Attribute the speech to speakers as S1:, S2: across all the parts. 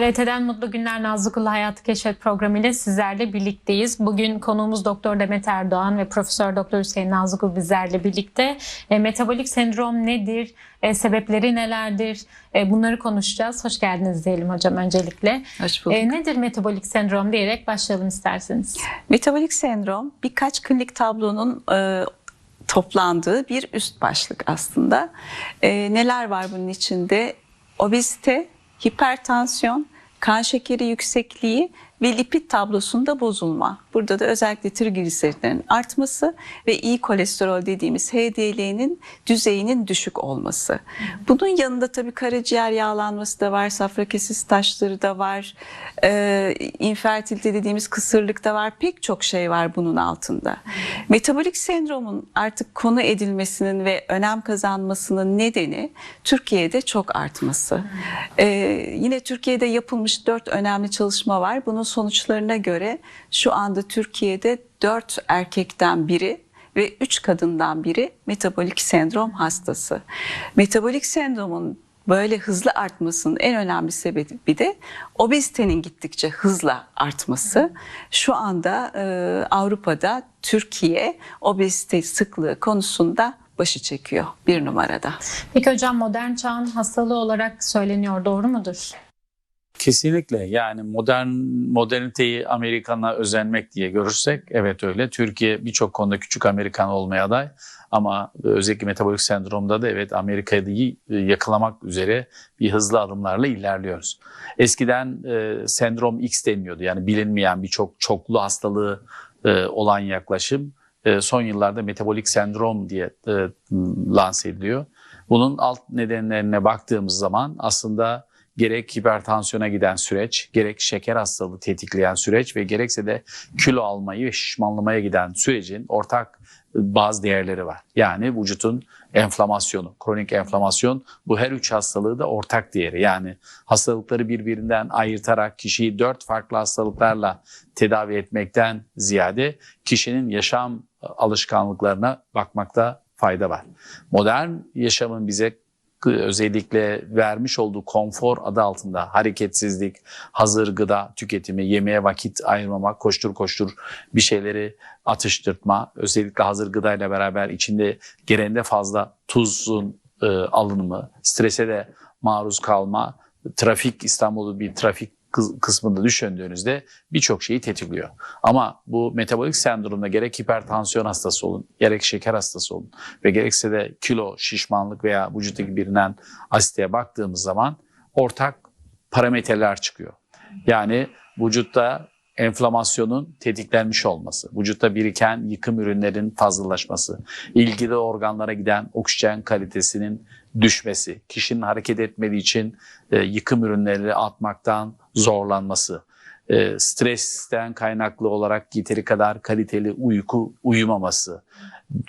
S1: TRT'den Mutlu Günler Nazlı Kul Hayatı Keşfet programı ile sizlerle birlikteyiz. Bugün konuğumuz Doktor Demet Erdoğan ve Profesör Doktor Hüseyin Nazlıkul bizlerle birlikte. E, metabolik sendrom nedir? E, sebepleri nelerdir? E, bunları konuşacağız. Hoş geldiniz diyelim hocam öncelikle.
S2: Hoş bulduk.
S1: E, nedir metabolik sendrom diyerek başlayalım isterseniz.
S2: Metabolik sendrom birkaç klinik tablonun e, toplandığı bir üst başlık aslında. E, neler var bunun içinde? Obezite, hipertansiyon, kan şekeri yüksekliği ve lipid tablosunda bozulma. Burada da özellikle trigliseritlerin artması ve iyi kolesterol dediğimiz HDL'nin düzeyinin düşük olması. Bunun yanında tabii karaciğer yağlanması da var, safra kesesi taşları da var, e, infertilite dediğimiz kısırlık da var. Pek çok şey var bunun altında. Metabolik sendromun artık konu edilmesinin ve önem kazanmasının nedeni Türkiye'de çok artması. E, yine Türkiye'de yapılmış dört önemli çalışma var. Bunun sonuçlarına göre şu anda Türkiye'de 4 erkekten biri ve 3 kadından biri metabolik sendrom hastası. Metabolik sendromun böyle hızlı artmasının en önemli sebebi de obezitenin gittikçe hızla artması. Şu anda e, Avrupa'da Türkiye obezite sıklığı konusunda başı çekiyor bir numarada.
S1: Peki hocam modern çağın hastalığı olarak söyleniyor doğru mudur?
S3: Kesinlikle yani modern moderniteyi Amerikan'a özenmek diye görürsek evet öyle. Türkiye birçok konuda küçük Amerikan olmaya aday ama özellikle metabolik sendromda da evet Amerika'yı yakalamak üzere bir hızlı adımlarla ilerliyoruz. Eskiden e, sendrom X deniyordu yani bilinmeyen birçok çoklu hastalığı e, olan yaklaşım e, son yıllarda metabolik sendrom diye e, lanse ediliyor. Bunun alt nedenlerine baktığımız zaman aslında gerek hipertansiyona giden süreç, gerek şeker hastalığı tetikleyen süreç ve gerekse de kilo almayı ve şişmanlamaya giden sürecin ortak bazı değerleri var. Yani vücutun enflamasyonu, kronik enflamasyon bu her üç hastalığı da ortak değeri. Yani hastalıkları birbirinden ayırtarak kişiyi dört farklı hastalıklarla tedavi etmekten ziyade kişinin yaşam alışkanlıklarına bakmakta fayda var. Modern yaşamın bize özellikle vermiş olduğu konfor adı altında hareketsizlik, hazır gıda tüketimi, yemeğe vakit ayırmamak, koştur koştur bir şeyleri atıştırtma, özellikle hazır gıdayla beraber içinde gereğinde fazla tuzun e, alınımı, strese de maruz kalma, trafik İstanbul'u bir trafik kısmında düşündüğünüzde birçok şeyi tetikliyor. Ama bu metabolik sendromda gerek hipertansiyon hastası olun, gerek şeker hastası olun ve gerekse de kilo, şişmanlık veya vücuttaki bilinen asiteye baktığımız zaman ortak parametreler çıkıyor. Yani vücutta enflamasyonun tetiklenmiş olması, vücutta biriken yıkım ürünlerin fazlalaşması, ilgili organlara giden oksijen kalitesinin düşmesi, kişinin hareket etmediği için e, yıkım ürünleri atmaktan zorlanması, e, stresten kaynaklı olarak yeteri kadar kaliteli uyku uyumaması,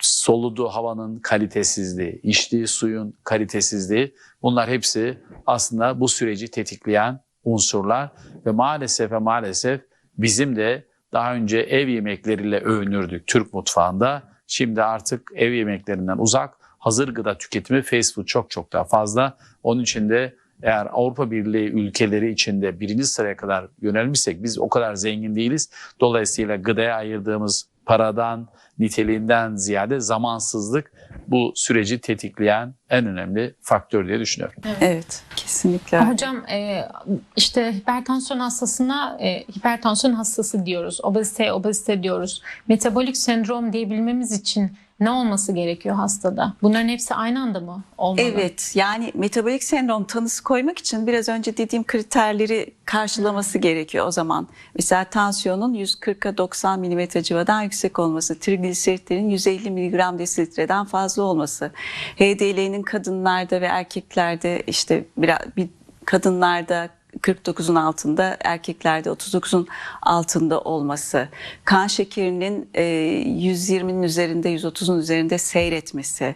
S3: soluduğu havanın kalitesizliği, içtiği suyun kalitesizliği bunlar hepsi aslında bu süreci tetikleyen unsurlar ve maalesef ve maalesef bizim de daha önce ev yemekleriyle övünürdük Türk mutfağında. Şimdi artık ev yemeklerinden uzak hazır gıda tüketimi fast food çok çok daha fazla. Onun için de eğer Avrupa Birliği ülkeleri içinde birinci sıraya kadar yönelmişsek biz o kadar zengin değiliz. Dolayısıyla gıdaya ayırdığımız paradan, niteliğinden ziyade zamansızlık bu süreci tetikleyen en önemli faktör diye düşünüyorum.
S2: Evet, evet kesinlikle.
S1: Hocam e, işte hipertansiyon hastasına e, hipertansiyon hastası diyoruz. Obezite, obezite diyoruz. Metabolik sendrom diyebilmemiz için ne olması gerekiyor hastada? Bunların hepsi aynı anda mı olmalı?
S2: Evet yani metabolik sendrom tanısı koymak için biraz önce dediğim kriterleri karşılaması gerekiyor o zaman. Mesela tansiyonun 140'a 90 mm civadan yüksek olması, trigliseritlerin 150 mg desilitreden fazla olması, HDL'nin kadınlarda ve erkeklerde işte biraz bir kadınlarda 49'un altında, erkeklerde 39'un altında olması, kan şekerinin 120'nin üzerinde, 130'un üzerinde seyretmesi,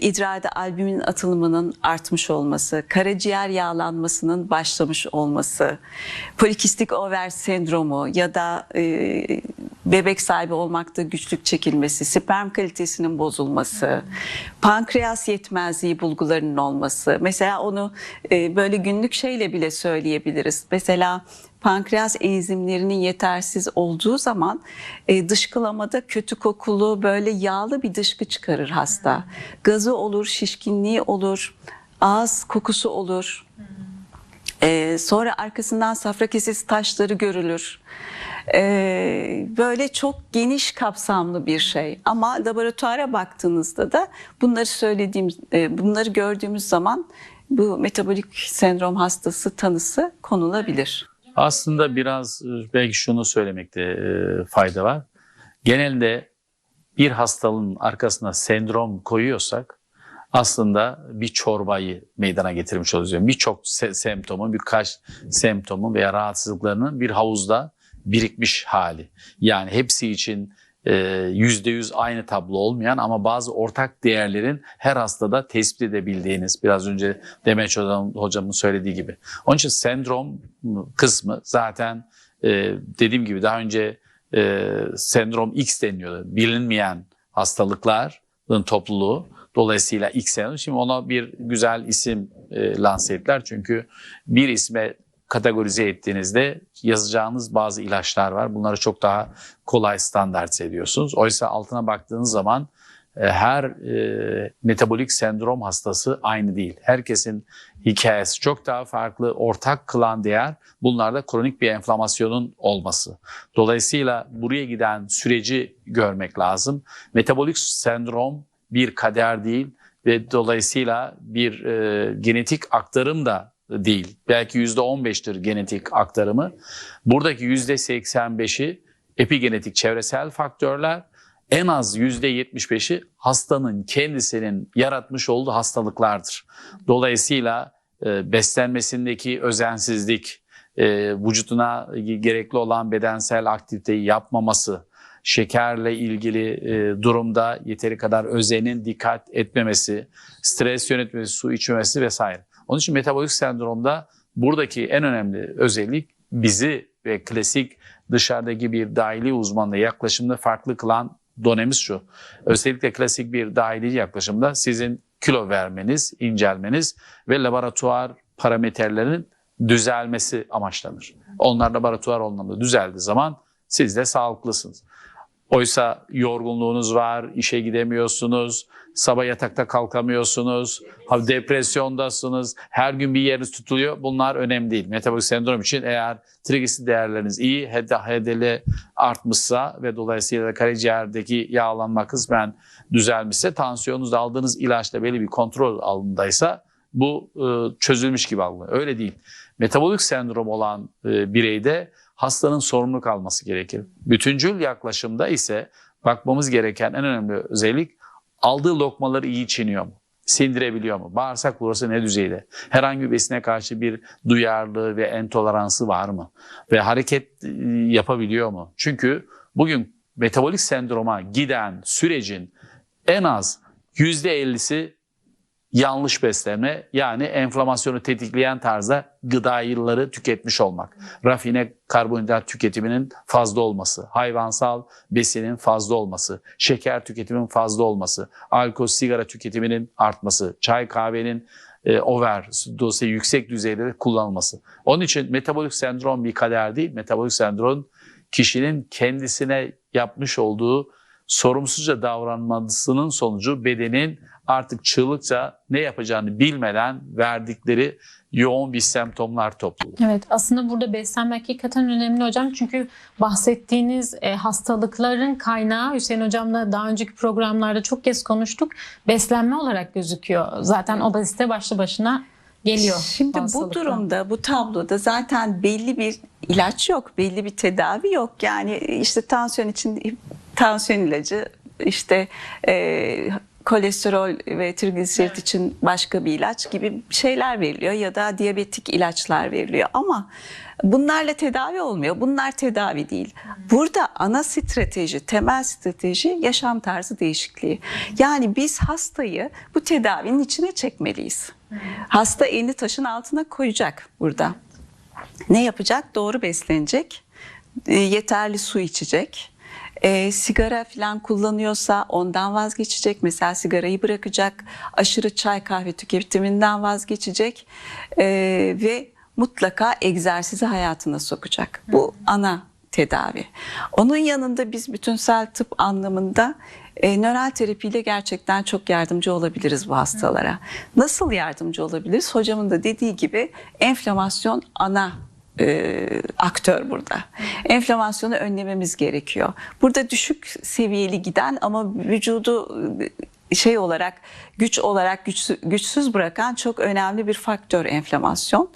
S2: idrarda albümin atılımının artmış olması, karaciğer yağlanmasının başlamış olması, polikistik over sendromu ya da bebek sahibi olmakta güçlük çekilmesi, sperm kalitesinin bozulması, pankreas yetmezliği bulgularının olması. Mesela onu böyle günlük şeyle bile söyleyebiliriz. Mesela pankreas enzimlerinin yetersiz olduğu zaman e, dışkılamada kötü kokulu böyle yağlı bir dışkı çıkarır hasta. Gazı olur, şişkinliği olur, ağız kokusu olur. Ee, sonra arkasından safra kesesi taşları görülür. Ee, böyle çok geniş kapsamlı bir şey. Ama laboratuvara baktığınızda da bunları söylediğim, e, bunları gördüğümüz zaman bu metabolik sendrom hastası tanısı konulabilir.
S3: Aslında biraz e, belki şunu söylemekte e, fayda var. Genelde bir hastalığın arkasına sendrom koyuyorsak aslında bir çorbayı meydana getirmiş oluyoruz. Birçok se- semptomun, birkaç semptomun veya rahatsızlıklarının bir havuzda birikmiş hali. Yani hepsi için e, yüzde yüz aynı tablo olmayan ama bazı ortak değerlerin her hastada tespit edebildiğiniz biraz önce Demeç hocam, hocamın söylediği gibi. Onun için sendrom kısmı zaten e, dediğim gibi daha önce e, sendrom X deniyordu. Bilinmeyen hastalıkların topluluğu. Dolayısıyla X sendromu. Şimdi ona bir güzel isim e, lanse ettiler. Çünkü bir isme kategorize ettiğinizde yazacağınız bazı ilaçlar var. Bunları çok daha kolay standartize ediyorsunuz. Oysa altına baktığınız zaman e, her e, metabolik sendrom hastası aynı değil. Herkesin hikayesi çok daha farklı. Ortak kılan değer bunlarda kronik bir enflamasyonun olması. Dolayısıyla buraya giden süreci görmek lazım. Metabolik sendrom bir kader değil ve dolayısıyla bir e, genetik aktarım da değil. Belki %15'tir genetik aktarımı. Buradaki %85'i epigenetik çevresel faktörler, en az %75'i hastanın kendisinin yaratmış olduğu hastalıklardır. Dolayısıyla e, beslenmesindeki özensizlik, e, vücuduna gerekli olan bedensel aktiviteyi yapmaması, şekerle ilgili e, durumda yeteri kadar özenin dikkat etmemesi, stres yönetmesi, su içmemesi vesaire. Onun için metabolik sendromda buradaki en önemli özellik bizi ve klasik dışarıdaki bir dahili uzmanla yaklaşımda farklı kılan donemiz şu. Özellikle klasik bir dahili yaklaşımda sizin kilo vermeniz, incelmeniz ve laboratuvar parametrelerinin düzelmesi amaçlanır. Onlar laboratuvar anlamda düzeldiği zaman siz de sağlıklısınız. Oysa yorgunluğunuz var, işe gidemiyorsunuz, sabah yatakta kalkamıyorsunuz, depresyondasınız, her gün bir yeriniz tutuluyor. Bunlar önemli değil. Metabolik sendrom için eğer trigliserit değerleriniz iyi, HDL artmışsa ve dolayısıyla da karaciğerdeki yağlanma kısmen düzelmişse, tansiyonunuz da aldığınız ilaçla belli bir kontrol altındaysa bu e, çözülmüş gibi algılanıyor. Öyle değil. Metabolik sendrom olan e, bireyde hastanın sorumluluk alması gerekir. Bütüncül yaklaşımda ise bakmamız gereken en önemli özellik aldığı lokmaları iyi çiğniyor mu? Sindirebiliyor mu? Bağırsak florası ne düzeyde? Herhangi bir besine karşı bir duyarlılığı ve entoleransı var mı? Ve hareket e, yapabiliyor mu? Çünkü bugün metabolik sendroma giden sürecin en az %50'si yanlış beslenme yani enflamasyonu tetikleyen tarzda gıdaları tüketmiş olmak. Rafine karbonhidrat tüketiminin fazla olması, hayvansal besinin fazla olması, şeker tüketiminin fazla olması, alkol, sigara tüketiminin artması, çay kahvenin e, over, dolayısıyla yüksek düzeyde kullanılması. Onun için metabolik sendrom bir kader değil, metabolik sendrom kişinin kendisine yapmış olduğu sorumsuzca davranmasının sonucu bedenin artık çığlıkça ne yapacağını bilmeden verdikleri yoğun bir semptomlar topluluğu.
S1: Evet aslında burada beslenme hakikaten önemli hocam. Çünkü bahsettiğiniz e, hastalıkların kaynağı Hüseyin hocamla daha önceki programlarda çok kez konuştuk. Beslenme olarak gözüküyor. Zaten obezite başlı başına geliyor.
S2: Şimdi bu durumda, bu tabloda zaten belli bir ilaç yok, belli bir tedavi yok. Yani işte tansiyon için tansiyon ilacı, işte e, kolesterol ve trigliserit için başka bir ilaç gibi şeyler veriliyor ya da diyabetik ilaçlar veriliyor ama bunlarla tedavi olmuyor. Bunlar tedavi değil. Burada ana strateji, temel strateji yaşam tarzı değişikliği. Yani biz hastayı bu tedavinin içine çekmeliyiz. Hasta elini taşın altına koyacak burada. Ne yapacak? Doğru beslenecek, e, yeterli su içecek. E, sigara falan kullanıyorsa ondan vazgeçecek. Mesela sigarayı bırakacak. Aşırı çay kahve tüketiminden vazgeçecek. E, ve mutlaka egzersizi hayatına sokacak. Bu ana tedavi. Onun yanında biz bütünsel tıp anlamında e, nöral terapiyle gerçekten çok yardımcı olabiliriz bu hastalara. Nasıl yardımcı olabiliriz? Hocamın da dediği gibi enflamasyon ana e, aktör burada. Enflamasyonu önlememiz gerekiyor. Burada düşük seviyeli giden ama vücudu e, şey olarak güç olarak güçsüz, güçsüz bırakan çok önemli bir faktör enflamasyon.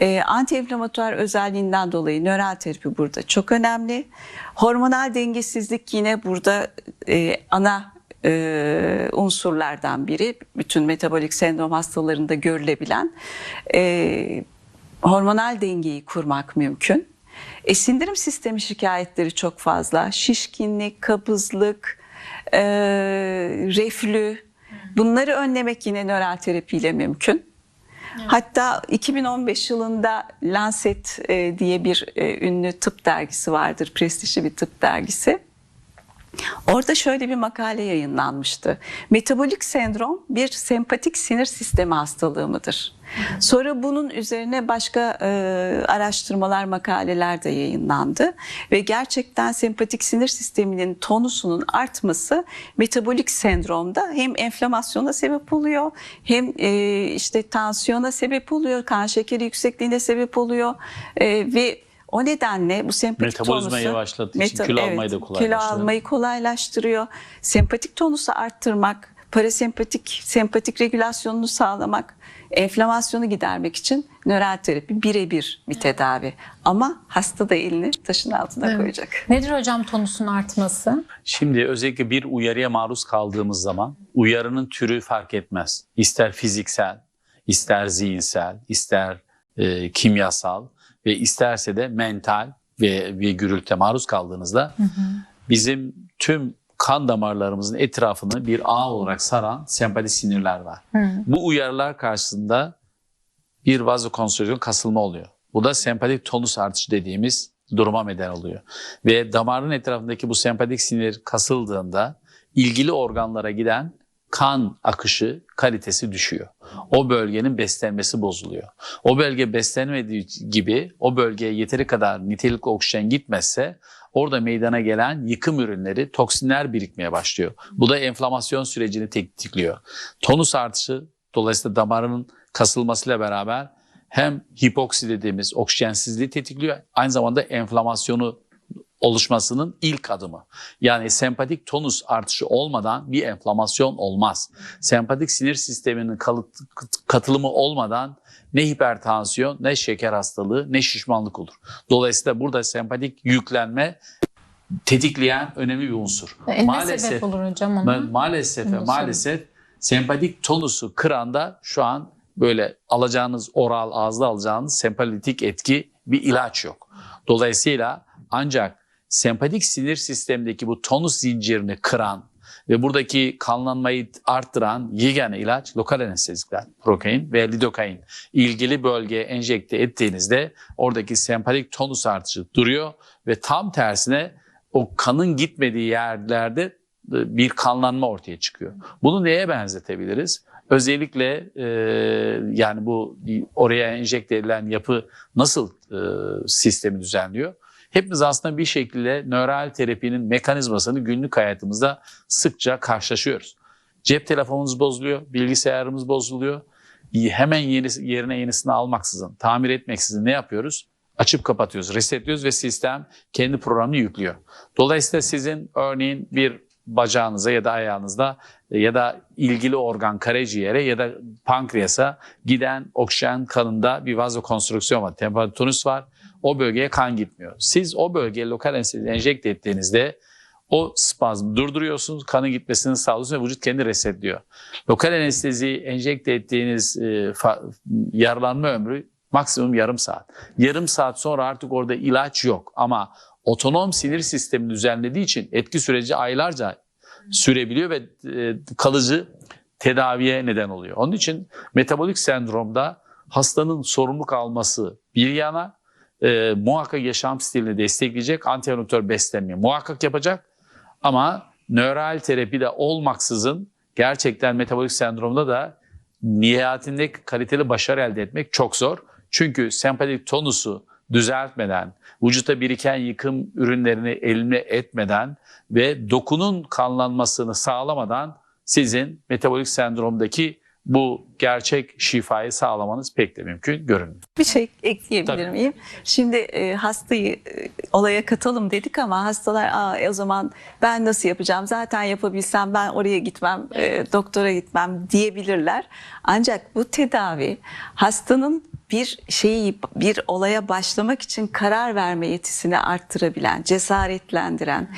S2: E, antiinflamatuar özelliğinden dolayı nöral terapi burada çok önemli. Hormonal dengesizlik yine burada e, ana e, unsurlardan biri. Bütün metabolik sendrom hastalarında görülebilen e, hormonal dengeyi kurmak mümkün. E, sindirim sistemi şikayetleri çok fazla. Şişkinlik, kabızlık, e, reflü bunları önlemek yine nöral terapiyle mümkün. Hatta 2015 yılında Lancet e, diye bir e, ünlü tıp dergisi vardır, prestijli bir tıp dergisi. Orada şöyle bir makale yayınlanmıştı. Metabolik sendrom bir sempatik sinir sistemi hastalığı mıdır? Sonra bunun üzerine başka e, araştırmalar, makaleler de yayınlandı ve gerçekten sempatik sinir sisteminin tonusunun artması metabolik sendromda hem enflamasyona sebep oluyor, hem e, işte tansiyona sebep oluyor, kan şekeri yüksekliğine sebep oluyor e, ve o nedenle bu sempatik
S3: Metabolizmayı
S2: tonusu
S3: yavaşlattığı için kilo almayı da
S2: Kilo
S3: kolaylaştırıyor.
S2: almayı kolaylaştırıyor. Sempatik tonusu arttırmak, parasempatik sempatik regülasyonunu sağlamak, enflamasyonu gidermek için nöral terapi birebir bir tedavi. Ama hasta da elini taşın altına
S1: Evet.
S2: koyacak.
S1: Nedir hocam tonusun artması?
S3: Şimdi özellikle bir uyarıya maruz kaldığımız zaman uyarının türü fark etmez. İster fiziksel, ister zihinsel, ister e, kimyasal ve isterse de mental ve bir gürültüye maruz kaldığınızda bizim tüm kan damarlarımızın etrafını bir ağ olarak saran sempatik sinirler var. Bu uyarılar karşısında bir vazokonstrüksiyon kasılma oluyor. Bu da sempatik tonus artışı dediğimiz duruma neden oluyor. Ve damarın etrafındaki bu sempatik sinir kasıldığında ilgili organlara giden kan akışı kalitesi düşüyor. O bölgenin beslenmesi bozuluyor. O bölge beslenmediği gibi o bölgeye yeteri kadar nitelikli oksijen gitmezse orada meydana gelen yıkım ürünleri, toksinler birikmeye başlıyor. Bu da enflamasyon sürecini tetikliyor. Tonus artışı dolayısıyla damarın kasılmasıyla beraber hem hipoksi dediğimiz oksijensizliği tetikliyor aynı zamanda enflamasyonu oluşmasının ilk adımı. Yani sempatik tonus artışı olmadan bir enflamasyon olmaz. Sempatik sinir sisteminin katılımı olmadan ne hipertansiyon, ne şeker hastalığı, ne şişmanlık olur. Dolayısıyla burada sempatik yüklenme tetikleyen önemli bir unsur.
S1: E, ne sebep olur hocam ona?
S3: Ma- Maalesef
S1: Bunu
S3: maalesef sempatik tonusu kıranda şu an böyle alacağınız oral ağızda alacağınız sempalitik etki bir ilaç yok. Dolayısıyla ancak sempatik sinir sistemindeki bu tonus zincirini kıran ve buradaki kanlanmayı arttıran yegane ilaç lokal anestezikler, prokain ve lidokain. İlgili bölgeye enjekte ettiğinizde oradaki sempatik tonus artışı duruyor ve tam tersine o kanın gitmediği yerlerde e, bir kanlanma ortaya çıkıyor. Bunu neye benzetebiliriz? Özellikle e, yani bu oraya enjekte edilen yapı nasıl e, sistemi düzenliyor? Hepimiz aslında bir şekilde nöral terapinin mekanizmasını günlük hayatımızda sıkça karşılaşıyoruz. Cep telefonumuz bozuluyor, bilgisayarımız bozuluyor. Hemen yenisi, yerine yenisini almaksızın, tamir etmeksizin ne yapıyoruz? Açıp kapatıyoruz, resetliyoruz ve sistem kendi programını yüklüyor. Dolayısıyla sizin örneğin bir bacağınıza ya da ayağınızda ya da ilgili organ karaciğere ya da pankreasa giden oksijen kanında bir vazokonstrüksiyon var, temperatonus var. O bölgeye kan gitmiyor. Siz o bölgeye lokal anestezi enjekte ettiğinizde o spazmı durduruyorsunuz, kanın gitmesini sağlıyorsunuz ve vücut kendi resetliyor. Lokal anestezi enjekte ettiğiniz e, fa- yaralanma ömrü maksimum yarım saat. Yarım saat sonra artık orada ilaç yok ama otonom sinir sistemi düzenlediği için etki süreci aylarca sürebiliyor ve e, kalıcı tedaviye neden oluyor. Onun için metabolik sendromda hastanın sorumluluk alması bir yana e, muhakkak yaşam stilini destekleyecek antiinflamatör beslenmeyi muhakkak yapacak ama nöral terapi de olmaksızın gerçekten metabolik sendromda da nihayetinde kaliteli başarı elde etmek çok zor. Çünkü sempatik tonusu düzeltmeden, vücutta biriken yıkım ürünlerini elimine etmeden ve dokunun kanlanmasını sağlamadan sizin metabolik sendromdaki bu gerçek şifayı sağlamanız pek de mümkün görünmüyor.
S2: Bir şey ekleyebilir
S3: Tabii.
S2: miyim? Şimdi e, hastayı e, olaya katalım dedik ama hastalar Aa, e, o zaman ben nasıl yapacağım? Zaten yapabilsem ben oraya gitmem, e, doktora gitmem diyebilirler. Ancak bu tedavi hastanın bir şeyi bir olaya başlamak için karar verme yetisini arttırabilen, cesaretlendiren.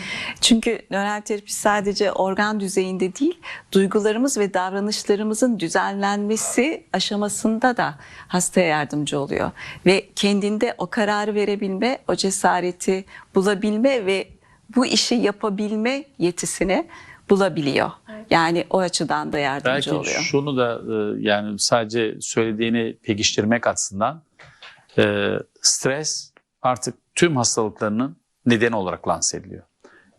S2: Çünkü nöral terapi sadece organ düzeyinde değil, duygularımız ve davranışlarımızın düzenlenmesi aşamasında da hastaya yardımcı oluyor. Ve kendinde o kararı verebilme, o cesareti bulabilme ve bu işi yapabilme yetisini bulabiliyor. Yani o açıdan da yardımcı
S3: Belki
S2: oluyor.
S3: şunu da e, yani sadece söylediğini pekiştirmek açısından e, stres artık tüm hastalıklarının nedeni olarak lanse ediliyor.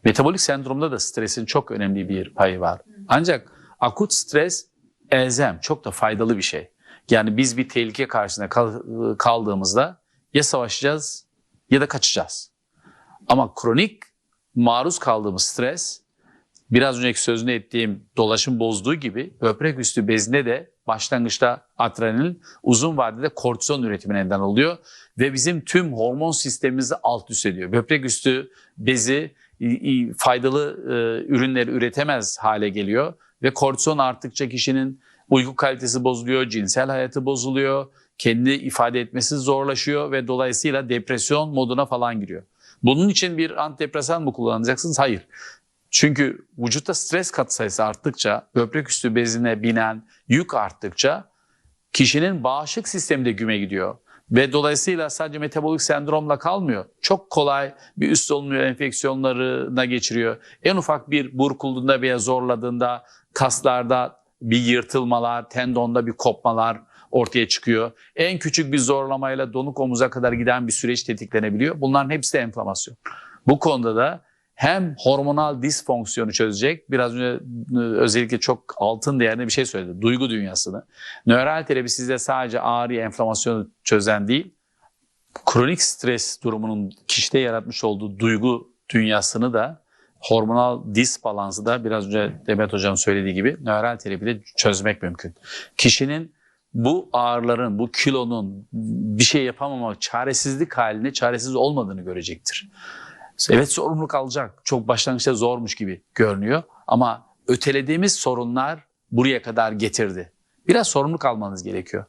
S3: Metabolik sendromda da stresin çok önemli bir payı var. Ancak akut stres elzem, çok da faydalı bir şey. Yani biz bir tehlike karşısında kal- kaldığımızda ya savaşacağız ya da kaçacağız. Ama kronik maruz kaldığımız stres biraz önceki sözünü ettiğim dolaşım bozduğu gibi böbrek üstü bezinde de başlangıçta adrenalin uzun vadede kortizon üretimi neden oluyor ve bizim tüm hormon sistemimizi alt üst ediyor. Böbrek üstü bezi faydalı e, ürünleri üretemez hale geliyor ve kortizon arttıkça kişinin uyku kalitesi bozuluyor, cinsel hayatı bozuluyor, kendi ifade etmesi zorlaşıyor ve dolayısıyla depresyon moduna falan giriyor. Bunun için bir antidepresan mı kullanacaksınız? Hayır. Çünkü vücutta stres katsayısı arttıkça, böbrek üstü bezine binen yük arttıkça kişinin bağışıklık sistemi de güme gidiyor. Ve dolayısıyla sadece metabolik sendromla kalmıyor. Çok kolay bir üst solunum enfeksiyonlarına geçiriyor. En ufak bir burkulduğunda veya zorladığında kaslarda bir yırtılmalar, tendonda bir kopmalar ortaya çıkıyor. En küçük bir zorlamayla donuk omuza kadar giden bir süreç tetiklenebiliyor. Bunların hepsi de enflamasyon. Bu konuda da hem hormonal disfonksiyonu çözecek, biraz önce e, özellikle çok altın değerinde bir şey söyledi, duygu dünyasını. Nöral terapi sizde sadece ağrı, enflamasyonu çözen değil, kronik stres durumunun kişide yaratmış olduğu duygu dünyasını da hormonal disbalansı da biraz önce Demet Hocam söylediği gibi nöral terapide çözmek mümkün. Kişinin bu ağrıların, bu kilonun bir şey yapamama, çaresizlik halinde çaresiz olmadığını görecektir. Evet sorumluluk alacak. Çok başlangıçta zormuş gibi görünüyor ama ötelediğimiz sorunlar buraya kadar getirdi. Biraz sorumluluk almanız gerekiyor.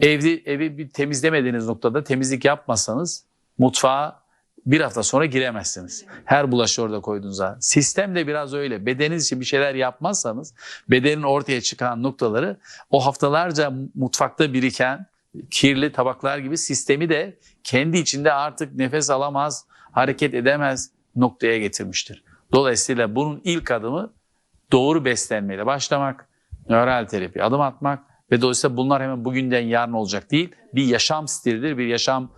S3: Evde evi bir temizlemediğiniz noktada temizlik yapmasanız mutfağa bir hafta sonra giremezsiniz. Her bulaşı orada koyduğunuzda. Sistem de biraz öyle. Bedeniniz için bir şeyler yapmazsanız bedenin ortaya çıkan noktaları o haftalarca mutfakta biriken kirli tabaklar gibi sistemi de kendi içinde artık nefes alamaz, hareket edemez noktaya getirmiştir. Dolayısıyla bunun ilk adımı doğru beslenmeyle başlamak, nöral terapi adım atmak ve dolayısıyla bunlar hemen bugünden yarın olacak değil. Bir yaşam stilidir, bir yaşam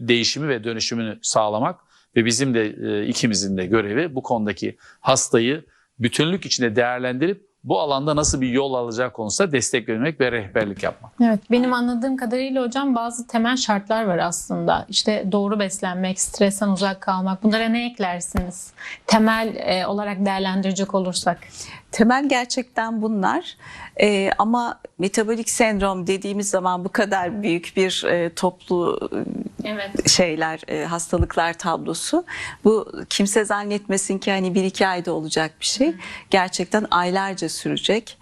S3: değişimi ve dönüşümünü sağlamak ve bizim de e, ikimizin de görevi bu konudaki hastayı bütünlük içinde değerlendirip bu alanda nasıl bir yol alacağı konusunda destek vermek ve rehberlik yapmak.
S1: Evet, benim anladığım kadarıyla hocam bazı temel şartlar var aslında. İşte doğru beslenmek, stresten uzak kalmak. Bunlara ne eklersiniz? Temel e, olarak değerlendirecek olursak.
S2: Temel gerçekten bunlar Ee, ama metabolik sendrom dediğimiz zaman bu kadar büyük bir e, toplu
S1: Evet.
S2: şeyler, e, hastalıklar tablosu. Bu kimse zannetmesin ki hani bir iki ayda olacak bir şey. Gerçekten aylarca sürecek.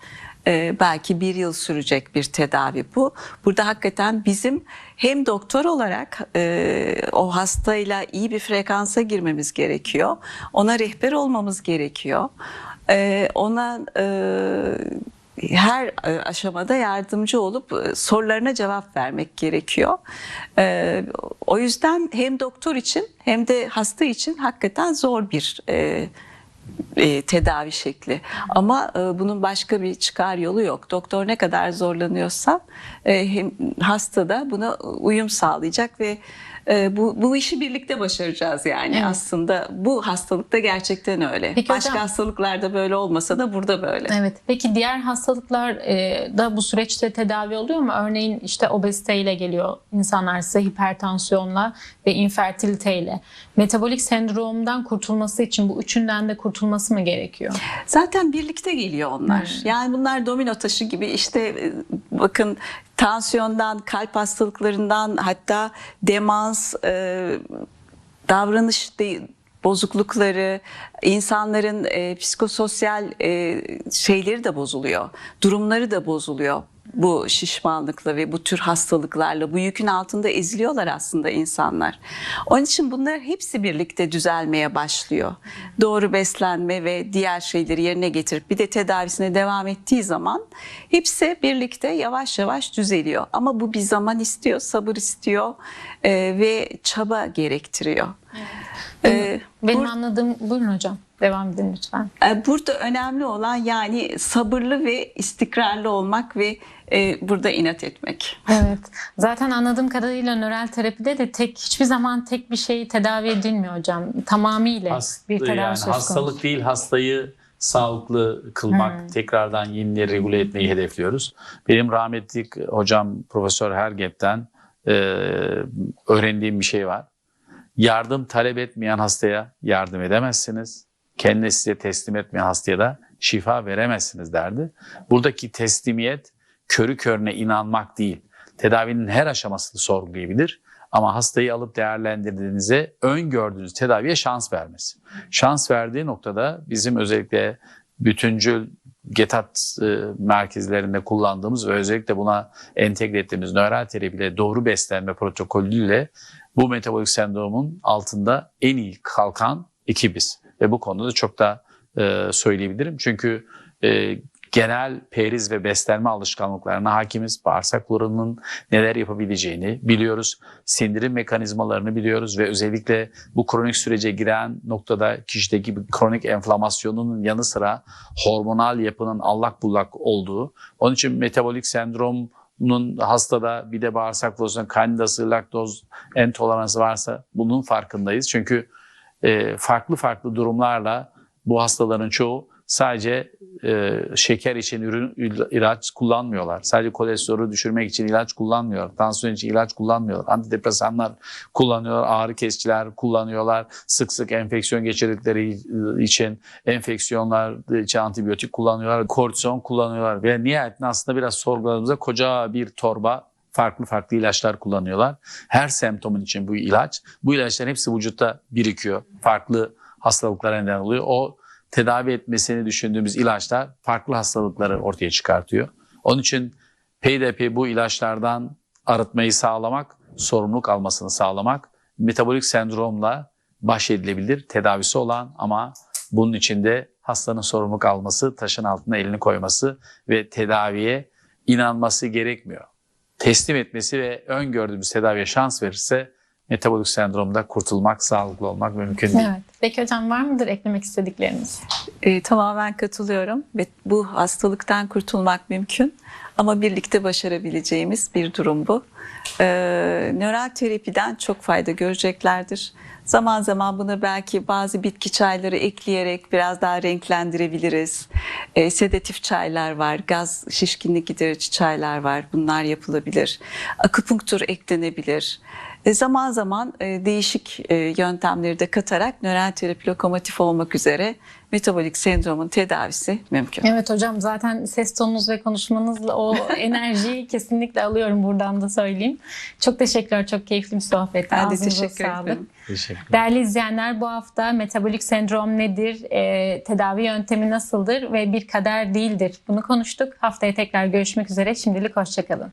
S2: E, belki bir yıl sürecek bir tedavi bu. Burada hakikaten bizim hem doktor olarak e, o hastayla iyi bir frekansa girmemiz gerekiyor. Ona rehber olmamız gerekiyor. E, ona e, her e, aşamada yardımcı olup e, sorularına cevap vermek gerekiyor. E, O yüzden hem doktor için hem de hasta için hakikaten zor bir e, e, tedavi şekli. Ama e, bunun başka bir çıkar yolu yok. Doktor ne kadar zorlanıyorsa e, hem hasta da buna uyum sağlayacak ve e, bu bu işi birlikte başaracağız yani
S1: Evet.
S2: aslında bu hastalıkta gerçekten öyle.
S1: Peki
S2: Başka
S1: hocam-
S2: hastalıklarda böyle olmasa da burada böyle.
S1: Evet. Peki diğer hastalıklar e, da bu süreçte tedavi oluyor mu? Örneğin işte obeziteyle geliyor insanlar size hipertansiyonla ve infertiliteyle. Metabolik sendromdan kurtulması için bu üçünden de kurtulması mı gerekiyor?
S2: Zaten birlikte geliyor onlar. Yani bunlar domino taşı gibi işte e, bakın tansiyondan, kalp hastalıklarından hatta demans, e, davranış de- bozuklukları, insanların e, psikososyal e, şeyleri de bozuluyor. Durumları da bozuluyor bu şişmanlıkla ve bu tür hastalıklarla. Bu yükün altında eziliyorlar aslında insanlar. Onun için bunlar hepsi birlikte düzelmeye başlıyor. Doğru beslenme ve diğer şeyleri yerine getirip bir de tedavisine devam ettiği zaman hepsi birlikte yavaş yavaş düzeliyor. Ama bu bir zaman istiyor, sabır istiyor e, ve çaba gerektiriyor. E,
S1: Benim
S2: bur-
S1: anladığım... Buyurun hocam. Devam edin lütfen.
S2: e, Burada önemli olan yani sabırlı ve istikrarlı olmak ve e, burada inat etmek.
S1: Evet. Zaten anladığım kadarıyla nörel terapide de tek hiçbir zaman tek bir şey tedavi edilmiyor hocam. Tamamıyla
S3: Hasta-
S1: bir tedavi
S3: yani
S1: söz konusu.
S3: hastalık değil hastayı sağlıklı kılmak, tekrardan yenile regüle etmeyi hedefliyoruz. Benim rahmetli hocam Profesör Herget'ten e, öğrendiğim bir şey var. Yardım talep etmeyen hastaya yardım edemezsiniz. Kendini size teslim etmeyen hastaya da şifa veremezsiniz derdi. Buradaki teslimiyet körü körüne inanmak değil. Tedavinin her aşamasını sorgulayabilir. Ama hastayı alıp değerlendirdiğinizde öngördüğünüz tedaviye şans vermesi. Şans verdiği noktada bizim özellikle bütüncül GETAT e, merkezlerinde kullandığımız ve özellikle buna entegre ettiğimiz nöral terapiyle doğru beslenme protokolüyle bu metabolik sendromun altında en iyi kalkan ekibiz. Ve bu konuda çok da e, söyleyebilirim. Çünkü e, genel periz ve beslenme alışkanlıklarına hakimiz. Bağırsak neler yapabileceğini biliyoruz. Sindirim mekanizmalarını biliyoruz ve özellikle bu kronik sürece giren noktada kişideki bir kronik enflamasyonunun yanı sıra hormonal yapının allak bullak olduğu. Onun için metabolik sendromun hastada bir de bağırsak florasının kandidası, laktoz entoleransı varsa bunun farkındayız. Çünkü e, farklı farklı durumlarla bu hastaların çoğu sadece e, şeker için ürün il- ilaç kullanmıyorlar. Sadece kolesterolü düşürmek için ilaç kullanmıyorlar. Tansiyon için ilaç kullanmıyorlar. Antidepresanlar kullanıyorlar. Ağrı kesiciler kullanıyorlar. Sık sık enfeksiyon geçirdikleri için enfeksiyonlar için antibiyotik kullanıyorlar. Kortizon kullanıyorlar. Ve nihayetinde aslında biraz sorguladığımızda koca bir torba farklı farklı ilaçlar kullanıyorlar. Her semptomun için bu ilaç. Bu ilaçların hepsi vücutta birikiyor. Farklı hastalıklara neden oluyor. O tedavi etmesini düşündüğümüz ilaçlar farklı hastalıkları ortaya çıkartıyor. Onun için PDP bu ilaçlardan arıtmayı sağlamak, sorumluluk almasını sağlamak, metabolik sendromla baş edilebilir tedavisi olan ama bunun içinde hastanın sorumluluk alması, taşın altına elini koyması ve tedaviye inanması gerekmiyor. Teslim etmesi ve öngördüğümüz tedaviye şans verirse metabolik sendromda kurtulmak, sağlıklı olmak mümkün değil.
S1: Evet. Peki hocam var mıdır eklemek istedikleriniz?
S2: E, tamamen katılıyorum ve bu hastalıktan kurtulmak mümkün ama birlikte başarabileceğimiz bir durum bu. E, nöral terapiden çok fayda göreceklerdir. Zaman zaman buna belki bazı bitki çayları ekleyerek biraz daha renklendirebiliriz. E, sedatif çaylar var, gaz şişkinlik giderici çaylar var. Bunlar yapılabilir. Akupunktur eklenebilir. E, zaman zaman e, değişik e, yöntemleri de katarak nöral terapi lokomotif olmak üzere metabolik sendromun tedavisi mümkün.
S1: Evet hocam zaten ses tonunuz ve konuşmanızla o enerjiyi kesinlikle alıyorum buradan da söyleyeyim. Çok teşekkürler. Çok keyifli bir sohbetti.
S2: Ben de
S1: Ağzınıza
S2: teşekkür
S1: sağlık.
S2: ederim.
S3: Teşekkür
S1: Değerli izleyenler bu hafta metabolik sendrom nedir, e, tedavi yöntemi nasıldır ve bir kader değildir bunu konuştuk. Haftaya tekrar görüşmek üzere. Şimdilik hoşçakalın.